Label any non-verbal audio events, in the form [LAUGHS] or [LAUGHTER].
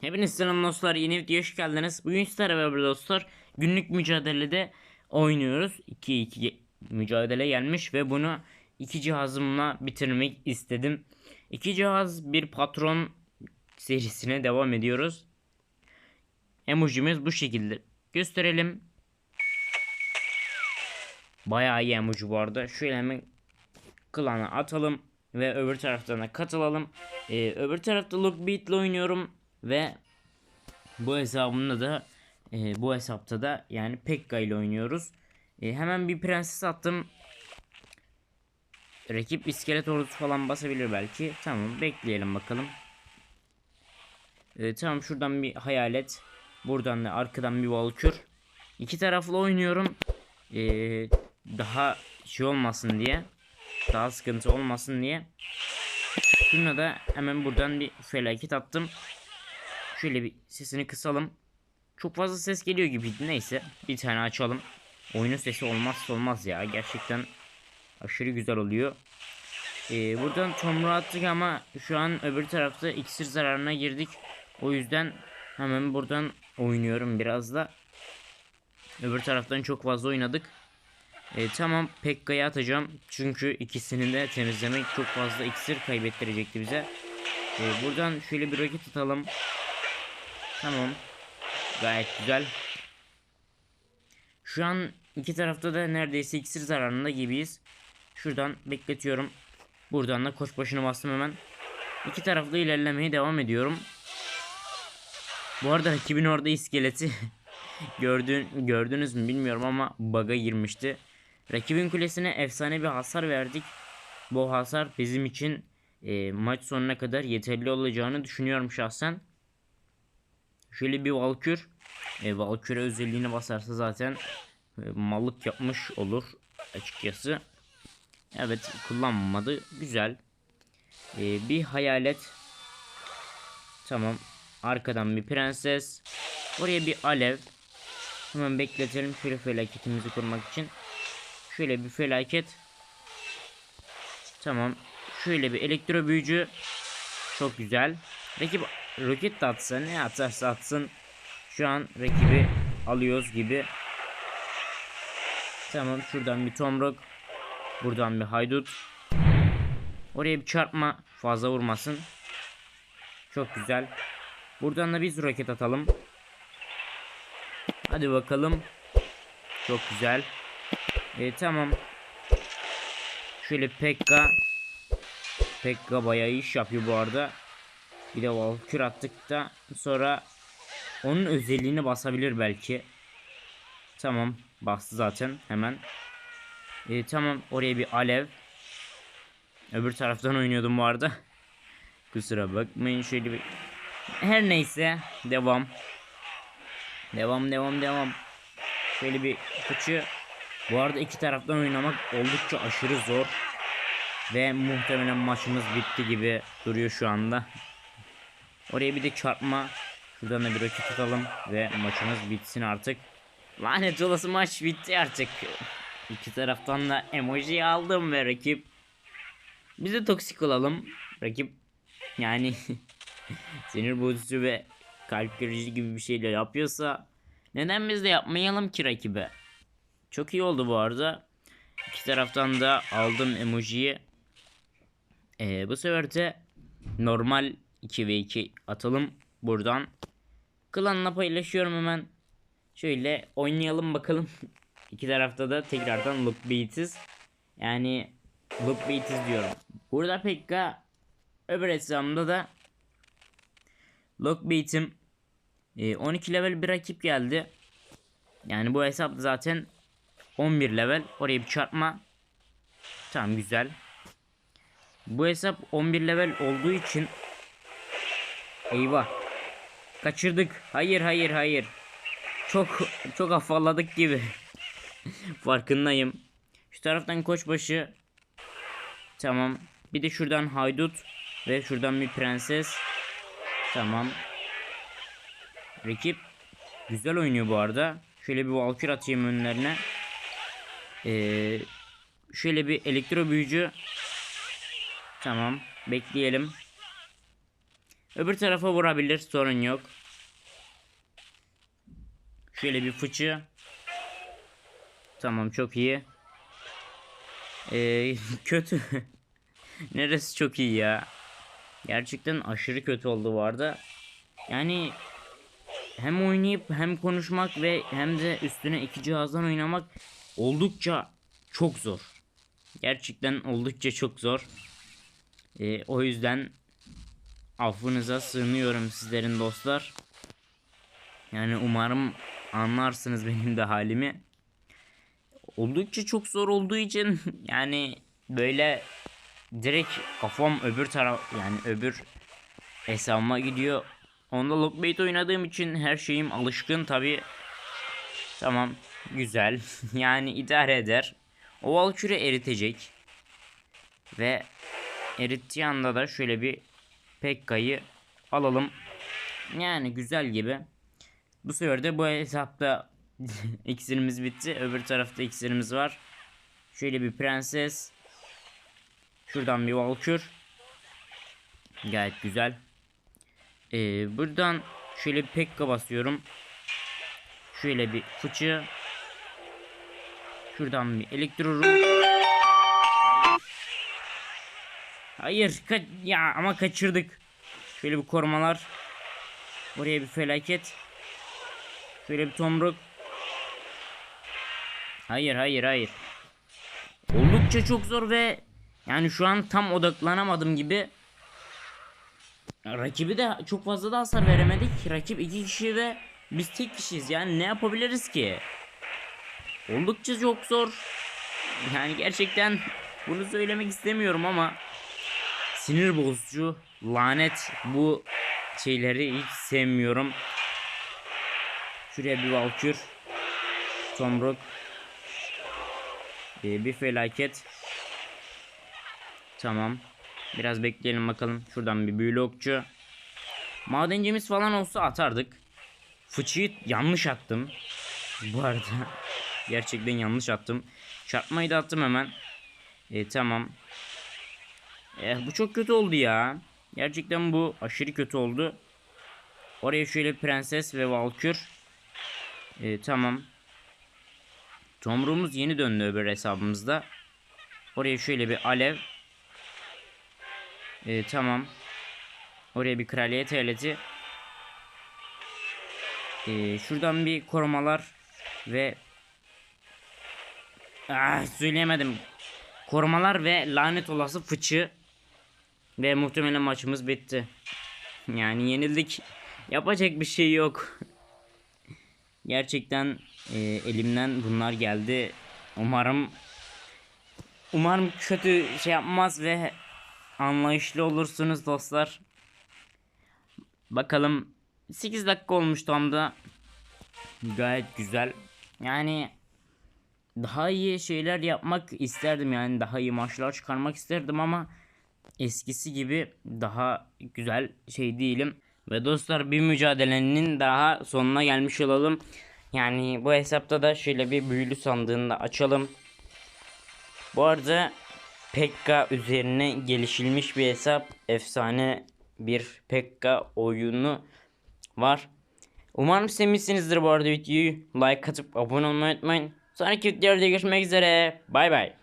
Hepiniz selam dostlar yeni videoya hoş geldiniz. Bugün sizlerle beraber dostlar günlük mücadelede oynuyoruz. 2-2 mücadele gelmiş ve bunu iki cihazımla bitirmek istedim. İki cihaz bir patron serisine devam ediyoruz. Emojimiz bu şekilde. Gösterelim. Bayağı iyi emoji bu arada. Şöyle hemen klana atalım ve öbür taraftan da katılalım. Ee, öbür tarafta Lookbeat ile oynuyorum ve bu hesabımda da e, bu hesapta da yani Pekka ile oynuyoruz. E, hemen bir prenses attım. Rakip iskelet ordusu falan basabilir belki. Tamam bekleyelim bakalım. E, tamam şuradan bir hayalet. Buradan da arkadan bir valkür. İki taraflı oynuyorum. E, daha şey olmasın diye. Daha sıkıntı olmasın diye. Şuna da hemen buradan bir felaket attım. Şöyle bir sesini kısalım. Çok fazla ses geliyor gibi neyse bir tane açalım. Oyunun sesi olmazsa olmaz ya gerçekten aşırı güzel oluyor. Ee, buradan tomruğu attık ama şu an öbür tarafta iksir zararına girdik. O yüzden hemen buradan oynuyorum biraz da. Öbür taraftan çok fazla oynadık. Ee, tamam Pekka'yı atacağım. Çünkü ikisini de temizlemek çok fazla iksir kaybettirecekti bize. Ee, buradan şöyle bir roket atalım. Tamam. Gayet güzel. Şu an iki tarafta da neredeyse iksir zararında gibiyiz. Şuradan bekletiyorum. Buradan da koş başına bastım hemen. İki taraflı ilerlemeye devam ediyorum. Bu arada rakibin orada iskeleti [LAUGHS] gördün, gördünüz mü bilmiyorum ama bug'a girmişti. Rakibin kulesine efsane bir hasar verdik. Bu hasar bizim için e, maç sonuna kadar yeterli olacağını düşünüyorum şahsen. Şöyle bir Valkür. E, Valkür'e özelliğini basarsa zaten e, mallık yapmış olur açıkçası. Evet kullanmadı. Güzel. E, bir hayalet. Tamam. Arkadan bir prenses. Oraya bir alev. Hemen bekletelim şöyle felaketimizi kurmak için. Şöyle bir felaket. Tamam. Şöyle bir elektro büyücü. Çok güzel. Rakip roket atsa ne atarsa atsın. Şu an rakibi alıyoruz gibi. Tamam şuradan bir tomruk. Buradan bir haydut. Oraya bir çarpma. Fazla vurmasın. Çok güzel. Buradan da biz roket atalım. Hadi bakalım. Çok güzel. E, tamam. Şöyle Pekka. Pekka bayağı iş yapıyor bu arada. Bir de Valkür attık da sonra onun özelliğini basabilir belki. Tamam bastı zaten hemen. E, tamam oraya bir alev. Öbür taraftan oynuyordum bu arada. [LAUGHS] Kusura bakmayın şöyle bir. Her neyse devam. Devam devam devam. Şöyle bir fıçı. Bu arada iki taraftan oynamak oldukça aşırı zor. Ve muhtemelen maçımız bitti gibi duruyor şu anda. Oraya bir de çarpma. Şuradan da bir roket atalım ve maçımız bitsin artık. Lanet olası maç bitti artık. İki taraftan da emoji aldım ve rakip biz de toksik olalım. Rakip yani [LAUGHS] sinir bozucu ve kalp kırıcı gibi bir şeyler yapıyorsa neden biz de yapmayalım ki rakibe? Çok iyi oldu bu arada. İki taraftan da aldım emojiyi. Ee, bu sefer de normal 2 ve 2 atalım buradan. Klanla paylaşıyorum hemen. Şöyle oynayalım bakalım. [LAUGHS] İki tarafta da tekrardan look beatiz. Yani look beatiz diyorum. Burada Pekka öbür hesabımda da look beatim 12 level bir rakip geldi. Yani bu hesap zaten 11 level. Oraya bir çarpma. Tamam güzel. Bu hesap 11 level olduğu için Eyvah. Kaçırdık. Hayır hayır hayır. Çok çok afalladık gibi. [LAUGHS] Farkındayım. Şu taraftan koçbaşı. Tamam. Bir de şuradan haydut ve şuradan bir prenses. Tamam. Rakip güzel oynuyor bu arada. Şöyle bir valkür atayım önlerine. Ee, şöyle bir elektro büyücü. Tamam. Bekleyelim. Öbür tarafa vurabilir sorun yok. Şöyle bir fıçı. Tamam çok iyi. Ee, [LAUGHS] kötü. [LAUGHS] Neresi çok iyi ya. Gerçekten aşırı kötü oldu bu arada. Yani hem oynayıp hem konuşmak ve hem de üstüne iki cihazdan oynamak oldukça çok zor. Gerçekten oldukça çok zor. Ee, o yüzden affınıza sığınıyorum sizlerin dostlar. Yani umarım anlarsınız benim de halimi. Oldukça çok zor olduğu için yani böyle direkt kafam öbür taraf yani öbür hesabıma gidiyor. Onda lockbait oynadığım için her şeyim alışkın tabi. Tamam güzel [LAUGHS] yani idare eder. O Valkyrie eritecek. Ve erittiği anda da şöyle bir Pekka'yı alalım. Yani güzel gibi. Bu sefer de bu hesapta [LAUGHS] iksirimiz bitti. Öbür tarafta iksirimiz var. Şöyle bir prenses. Şuradan bir Valkür. Gayet güzel. Ee, buradan şöyle bir Pekka basıyorum. Şöyle bir fıçı. Şuradan bir elektro Hayır ya ama kaçırdık. Şöyle bir korumalar. Buraya bir felaket. Şöyle bir tomruk. Hayır hayır hayır. Oldukça çok zor ve yani şu an tam odaklanamadım gibi. Rakibi de çok fazla da hasar veremedik. Rakip iki kişi ve biz tek kişiyiz. Yani ne yapabiliriz ki? Oldukça çok zor. Yani gerçekten bunu söylemek istemiyorum ama sinir bozucu, lanet bu şeyleri hiç sevmiyorum. Şuraya bir Valkür. Tomruk. Ee, bir felaket. Tamam. Biraz bekleyelim bakalım. Şuradan bir büyülü okçu. Madencimiz falan olsa atardık. Fıçıyı yanlış attım. Bu arada [LAUGHS] gerçekten yanlış attım. Çarpmayı da attım hemen. E, tamam. E, bu çok kötü oldu ya. Gerçekten bu aşırı kötü oldu. Oraya şöyle prenses ve valkür. E, tamam. Tomruğumuz yeni döndü öbür hesabımızda. Oraya şöyle bir alev. E, tamam. Oraya bir kraliyet eyleti. E, şuradan bir korumalar ve ah, söyleyemedim. Korumalar ve lanet olası fıçı ve muhtemelen maçımız bitti. Yani yenildik. Yapacak bir şey yok. Gerçekten e, elimden bunlar geldi. Umarım umarım kötü şey yapmaz ve anlayışlı olursunuz dostlar. Bakalım 8 dakika olmuş tam da. Gayet güzel. Yani daha iyi şeyler yapmak isterdim yani daha iyi maçlar çıkarmak isterdim ama eskisi gibi daha güzel şey değilim. Ve dostlar bir mücadelenin daha sonuna gelmiş olalım. Yani bu hesapta da şöyle bir büyülü sandığını da açalım. Bu arada Pekka üzerine gelişilmiş bir hesap. Efsane bir Pekka oyunu var. Umarım sevmişsinizdir bu arada videoyu. Like atıp abone olmayı unutmayın. Sonraki videolarda görüşmek üzere. Bay bay.